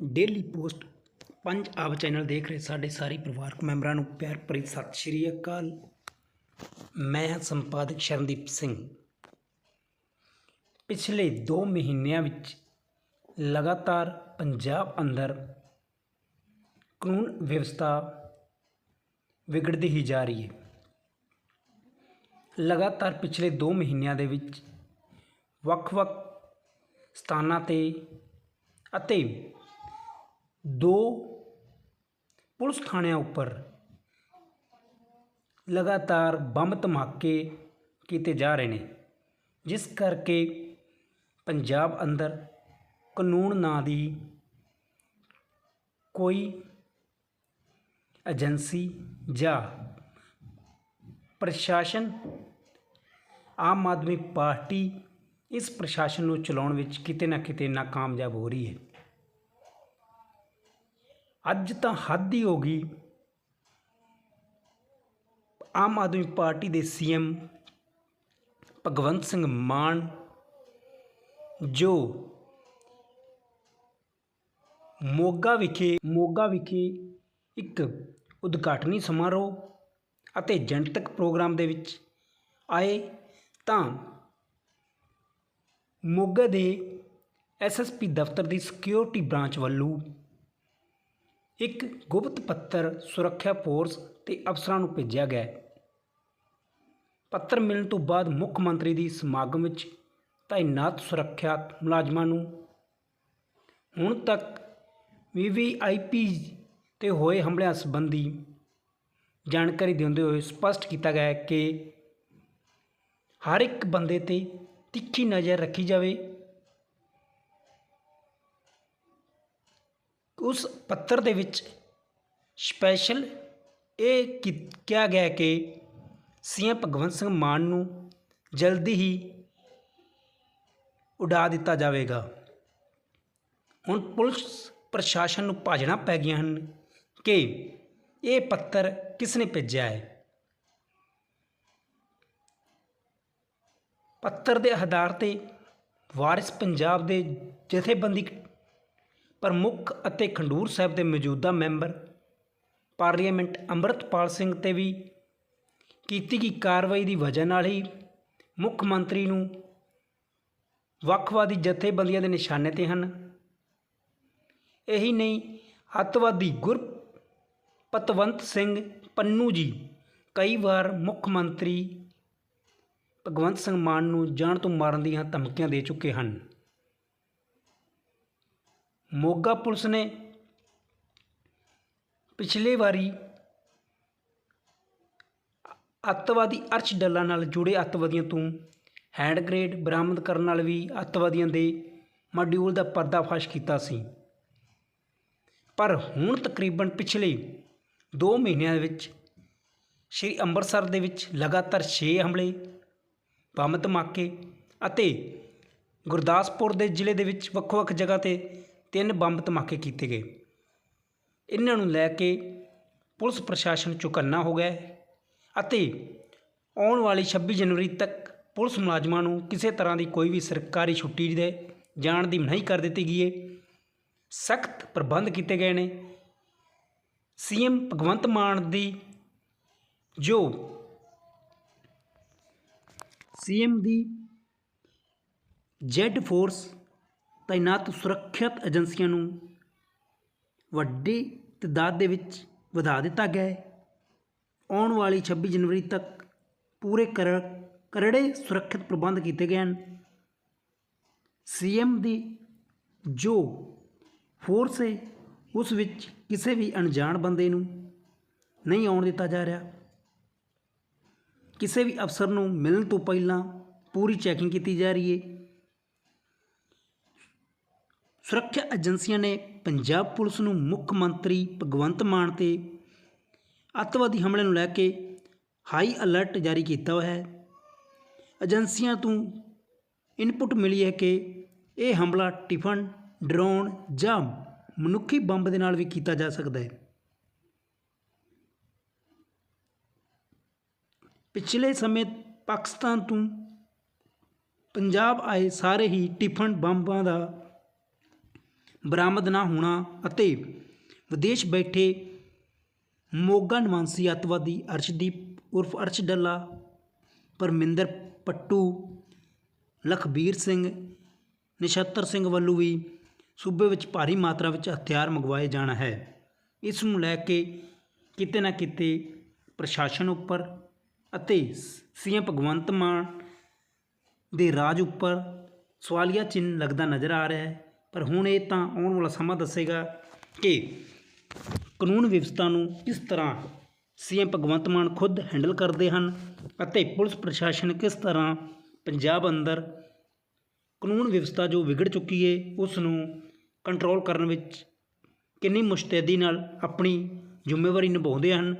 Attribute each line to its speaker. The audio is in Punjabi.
Speaker 1: ਡੇਲੀ ਪੋਸਟ ਪੰਜਾਬ ਚੈਨਲ ਦੇਖ ਰਹੇ ਸਾਡੇ ਸਾਰੇ ਪਰਿਵਾਰਕ ਮੈਂਬਰਾਂ ਨੂੰ ਪਿਆਰ ਭਰੀ ਸਤਿ ਸ਼੍ਰੀ ਅਕਾਲ। ਮੈਂ ਹਾਂ ਸੰਪਾਦਕ ਸ਼ਰਨਦੀਪ ਸਿੰਘ। ਪਿਛਲੇ 2 ਮਹੀਨਿਆਂ ਵਿੱਚ ਲਗਾਤਾਰ ਪੰਜਾਬ ਅੰਦਰ ਕਾਨੂੰਨ ਵਿਵਸਥਾ ਵਿਗੜਦੀ ਹੀ ਜਾ ਰਹੀ ਹੈ। ਲਗਾਤਾਰ ਪਿਛਲੇ 2 ਮਹੀਨਿਆਂ ਦੇ ਵਿੱਚ ਵੱਖ-ਵੱਖ ਸਥਾਨਾਂ ਤੇ ਅਤੇ ਦੋ ਪੁਲਿਸ ਥਾਣਿਆਂ ਉੱਪਰ ਲਗਾਤਾਰ ਬੰਬ ਧਮਾਕੇ ਕੀਤੇ ਜਾ ਰਹੇ ਨੇ, ਜਿਸ ਕਰਕੇ ਪੰਜਾਬ ਅੰਦਰ ਕਾਨੂੰਨ ਨਾਂ ਦੀ ਕੋਈ ਏਜੰਸੀ ਜਾਂ ਪ੍ਰਸ਼ਾਸਨ, ਆਮ ਆਦਮੀ ਪਾਰਟੀ ਇਸ ਪ੍ਰਸ਼ਾਸਨ ਨੂੰ ਚਲਾਉਣ ਵਿੱਚ ਕਿਤੇ ਨਾ ਕਿਤੇ ਨਾਕਾਮਯਾਬ ਹੋ ਰਹੀ ਹੈ। ਅੱਜ ਤਾਂ ਹੱਦ ਹੀ ਹੋ ਗਈ। ਆਮ ਆਦਮੀ ਪਾਰਟੀ ਦੇ ਸੀਐਮ ਭਗਵੰਤ ਸਿੰਘ ਮਾਨ, ਜੋ ਮੋਗਾ ਵਿਖੇ ਮੋਗਾ ਵਿਖੇ ਇੱਕ ਉਦਘਾਟਨੀ ਸਮਾਰੋਹ ਅਤੇ ਜਨਤਕ ਪ੍ਰੋਗਰਾਮ ਦੇ ਵਿੱਚ ਆਏ ਤਾਂ ਮੋਗਾ ਦੇ ਐਸਐਸਪੀ ਦਫ਼ਤਰ ਦੀ ਸਿਕਿਉਰਿਟੀ ਬ੍ਰਾਂਚ ਵੱਲੋਂ ਇੱਕ ਗੁਪਤ ਪੱਤਰ ਸੁਰੱਖਿਆ ਫੋਰਸ ਤੇ ਅਫਸਰਾਂ ਨੂੰ ਭੇਜਿਆ ਗਿਆ ਪੱਤਰ ਮਿਲਣ ਤੋਂ ਬਾਅਦ ਮੁੱਖ ਮੰਤਰੀ ਦੀ ਸਮਾਗਮ ਵਿੱਚ ਤਾਇਨਾਤ ਸੁਰੱਖਿਆ ਮੁਲਾਜ਼ਮਾਂ ਨੂੰ ਹੁਣ ਤੱਕ ਵੀਵੀਆਈਪੀ ਤੇ ਹੋਏ ਹਮਲਿਆਂ ਸੰਬੰਧੀ ਜਾਣਕਾਰੀ ਦਿੰਦੇ ਹੋਏ ਸਪਸ਼ਟ ਕੀਤਾ ਗਿਆ ਹੈ ਕਿ ਹਰ ਇੱਕ ਬੰਦੇ ਤੇ ਤਿੱਖੀ ਨਜ਼ਰ ਰੱਖੀ ਜਾਵੇ ਉਸ ਪੱਤਰ ਦੇ ਵਿੱਚ ਸਪੈਸ਼ਲ ਇਹ ਕੀ- ਕਿਹਾ ਗਿਆ ਕਿ ਸੀ ਸੀਐਮ ਭਗਵੰਤ ਸਿੰਘ ਮਾਨ ਨੂੰ ਜਲਦੀ ਹੀ ਉਡਾ ਦਿੱਤਾ ਜਾਵੇਗਾ। ਹੁਣ ਪੁਲਿਸ ਪ੍ਰਸ਼ਾਸਨ ਨੂੰ ਭਾਜਣਾ ਪੈ ਗਈਆਂ ਹਨ ਕਿ ਇਹ ਪੱਤਰ ਕਿਸ ਨੇ ਭੇਜਿਆ ਹੈ। ਪੱਤਰ ਦੇ ਆਧਾਰ ਤੇ ਵਾਰਿਸ ਪੰਜਾਬ ਦੇ ਜਥੇਬੰਦੀ ਪ੍ਰਮੁੱਖ ਅਤੇ ਖੰਡੂਰ ਸਾਹਿਬ ਦੇ ਮੌਜੂਦਾ ਮੈਂਬਰ, ਪਾਰਲੀਮੈਂਟ ਅੰਮ੍ਰਿਤਪਾਲ ਸਿੰਘ ਤੇ ਵੀ ਕੀਤੀ ਗਈ ਕਾਰਵਾਈ ਦੀ ਵਜ੍ਹਾ ਨਾਲ ਹੀ ਮੁੱਖ ਮੰਤਰੀ ਨੂੰ ਵੱਖਵਾਦੀ ਜਥੇਬੰਦੀਆਂ ਦੇ ਨਿਸ਼ਾਨੇ ਤੇ ਹਨ। ਇਹੀ ਨਹੀਂ, ਅੱਤਵਾਦੀ ਗੁਰਪਤਵੰਤ ਸਿੰਘ ਪੰਨੂ ਜੀ ਕਈ ਵਾਰ ਮੁੱਖ ਮੰਤਰੀ ਭਗਵੰਤ ਸਿੰਘ ਮਾਨ ਨੂੰ ਜਾਨ ਤੋਂ ਮਾਰਨ ਦੀਆਂ ਧਮਕੀਆਂ ਦੇ ਚੁੱਕੇ ਹਨ। ਮੋਗਾ ਪੁਲਿਸ ਨੇ ਪਿਛਲੇ ਵਾਰੀ ਅੱਤਵਾਦੀ ਅਰਸ਼ ਡੱਲਾ ਨਾਲ ਜੁੜੇ ਅੱਤਵਾਦੀਆਂ ਤੋਂ ਹੈਂਡ ਗ੍ਰੇਡ ਬਰਾਮਦ ਕਰਨ ਨਾਲ ਵੀ ਅੱਤਵਾਦੀਆਂ ਦੇ ਮੋਡਿਊਲ ਦਾ ਪਰਦਾਫਾਸ਼ ਕੀਤਾ ਸੀ। ਪਰ ਹੁਣ ਤਕਰੀਬਨ ਪਿਛਲੇ 2 ਮਹੀਨਿਆਂ ਵਿੱਚ ਸ਼੍ਰੀ ਅੰਮ੍ਰਿਤਸਰ ਦੇ ਵਿੱਚ ਲਗਾਤਾਰ 6 ਹਮਲੇ, ਬੰਬ ਧਮਾਕੇ ਅਤੇ ਗੁਰਦਾਸਪੁਰ ਦੇ ਜ਼ਿਲ੍ਹੇ ਦੇ ਵਿੱਚ ਵੱਖ-ਵੱਖ ਜਗ੍ਹਾ ਤੇ ਤਿੰਨ ਬੰਬ ਧਮਾਕੇ ਕੀਤੇ ਗਏ। ਇਹਨਾਂ ਨੂੰ ਲੈ ਕੇ ਪੁਲਿਸ ਪ੍ਰਸ਼ਾਸਨ ਚੁਕੰਨਾ ਹੋ ਗਿਆ ਅਤੇ ਆਉਣ ਵਾਲੀ 26 ਜਨਵਰੀ ਤੱਕ ਪੁਲਿਸ ਮੁਲਾਜ਼ਮਾਂ ਨੂੰ ਕਿਸੇ ਤਰ੍ਹਾਂ ਦੀ ਕੋਈ ਵੀ ਸਰਕਾਰੀ ਛੁੱਟੀ ਦੇ ਜਾਣ ਦੀ ਮਨਾਹੀ ਕਰ ਦਿੱਤੀ ਗਈ ਹੈ। ਸਖਤ ਪ੍ਰਬੰਧ ਕੀਤੇ ਗਏ ਨੇ। ਸੀਐਮ ਭਗਵੰਤ ਮਾਨ ਦੀ ਜੋ ਸੀਐਮ ਦੀ ਜੈਡ ਫੋਰਸ ਤਾਇਨਾਤ ਸੁਰੱਖਿਅਤ ਏਜੰਸੀਆਂ ਨੂੰ ਵੱਡੀ ਤਦਾਦ ਦੇ ਵਿੱਚ ਵਧਾ ਦਿੱਤਾ ਗਿਆ ਹੈ। ਆਉਣ ਵਾਲੀ 26 ਜਨਵਰੀ ਤੱਕ ਪੂਰੇ ਕਰ, ਕਰੜੇ ਸੁਰੱਖਿਅਤ ਪ੍ਰਬੰਧ ਕੀਤੇ ਗਏ ਹਨ। ਸੀਐਮ ਦੀ ਜੋ ਫੋਰਸ ਹੈ, ਉਸ ਵਿੱਚ ਕਿਸੇ ਵੀ ਅਣਜਾਣ ਬੰਦੇ ਨੂੰ ਨਹੀਂ ਆਉਣ ਦਿੱਤਾ ਜਾ ਰਿਹਾ। ਕਿਸੇ ਵੀ ਅਫਸਰ ਨੂੰ ਮਿਲਣ ਤੋਂ ਪਹਿਲਾਂ ਪੂਰੀ ਚੈਕਿੰਗ ਕੀਤੀ ਜਾ ਰਹੀ ਹੈ। ਸੁਰੱਖਿਆ ਏਜੰਸੀਆਂ ਨੇ ਪੰਜਾਬ ਪੁਲਿਸ ਨੂੰ ਮੁੱਖ ਮੰਤਰੀ ਭਗਵੰਤ ਮਾਨ ਤੇ ਅੱਤਵਾਦੀ ਹਮਲੇ ਨੂੰ ਲੈ ਕੇ ਹਾਈ ਅਲਰਟ ਜਾਰੀ ਕੀਤਾ ਹੋਇਆ ਹੈ। ਏਜੰਸੀਆਂ ਤੋਂ ਇਨਪੁਟ ਮਿਲੀ ਹੈ ਕਿ ਇਹ ਹਮਲਾ ਟਿਫਨ, ਡਰੋਨ ਜਾਂ ਮਨੁੱਖੀ ਬੰਬ ਦੇ ਨਾਲ ਵੀ ਕੀਤਾ ਜਾ ਸਕਦਾ ਹੈ। ਪਿਛਲੇ ਸਮੇਂ ਪਾਕਿਸਤਾਨ ਤੋਂ ਪੰਜਾਬ ਆਏ ਸਾਰੇ ਹੀ ਟਿਫਨ, ਬੰਬਾਂ ਦਾ ਬਰਾਮਦ ਨਾ ਹੋਣਾ ਅਤੇ ਵਿਦੇਸ਼ ਬੈਠੇ ਮੋਗਾ ਨਿਵਾਸੀ ਅੱਤਵਾਦੀ ਅਰਸ਼ਦੀਪ ਉਰਫ ਅਰਸ਼ ਡੱਲਾ ਪਰਮਿੰਦਰ ਪੱਟੂ, ਲਖਬੀਰ ਸਿੰਘ ਨਿਸ਼ਤਰ ਸਿੰਘ ਵੱਲੋਂ ਵੀ ਸੂਬੇ ਵਿੱਚ ਭਾਰੀ ਮਾਤਰਾ ਵਿੱਚ ਹਥਿਆਰ ਮੰਗਵਾਏ ਜਾਣਾ ਹੈ। ਇਸ ਨੂੰ ਲੈ ਕੇ ਕਿਤੇ ਨਾ ਕਿਤੇ ਪ੍ਰਸ਼ਾਸਨ ਉੱਪਰ ਅਤੇ ਸੀਐਮ ਭਗਵੰਤ ਮਾਨ ਦੇ ਰਾਜ ਉੱਪਰ ਸਵਾਲੀਆ ਚਿੰਨ੍ਹ ਲੱਗਦਾ ਨਜ਼ਰ ਆ ਰਿਹਾ ਹੈ। ਪਰ ਹੁਣ ਇਹ ਤਾਂ ਆਉਣ ਵਾਲਾ ਸਮਾਂ ਦੱਸੇਗਾ ਕਿ ਕਾਨੂੰਨ ਵਿਵਸਥਾ ਨੂੰ ਕਿਸ ਤਰ੍ਹਾਂ ਸੀਐਮ ਭਗਵੰਤ ਮਾਨ ਖੁਦ ਹੈਂਡਲ ਕਰਦੇ ਹਨ ਅਤੇ ਪੁਲਿਸ ਪ੍ਰਸ਼ਾਸਨ ਕਿਸ ਤਰ੍ਹਾਂ ਪੰਜਾਬ ਅੰਦਰ ਕਾਨੂੰਨ ਵਿਵਸਥਾ ਜੋ ਵਿਗੜ ਚੁੱਕੀ ਹੈ ਉਸ ਨੂੰ ਕੰਟਰੋਲ ਕਰਨ ਵਿੱਚ ਕਿੰਨੀ ਮੁਸ਼ਤੈਦੀ ਨਾਲ ਆਪਣੀ ਜ਼ਿੰਮੇਵਾਰੀ ਨਿਭਾਉਂਦੇ ਹਨ।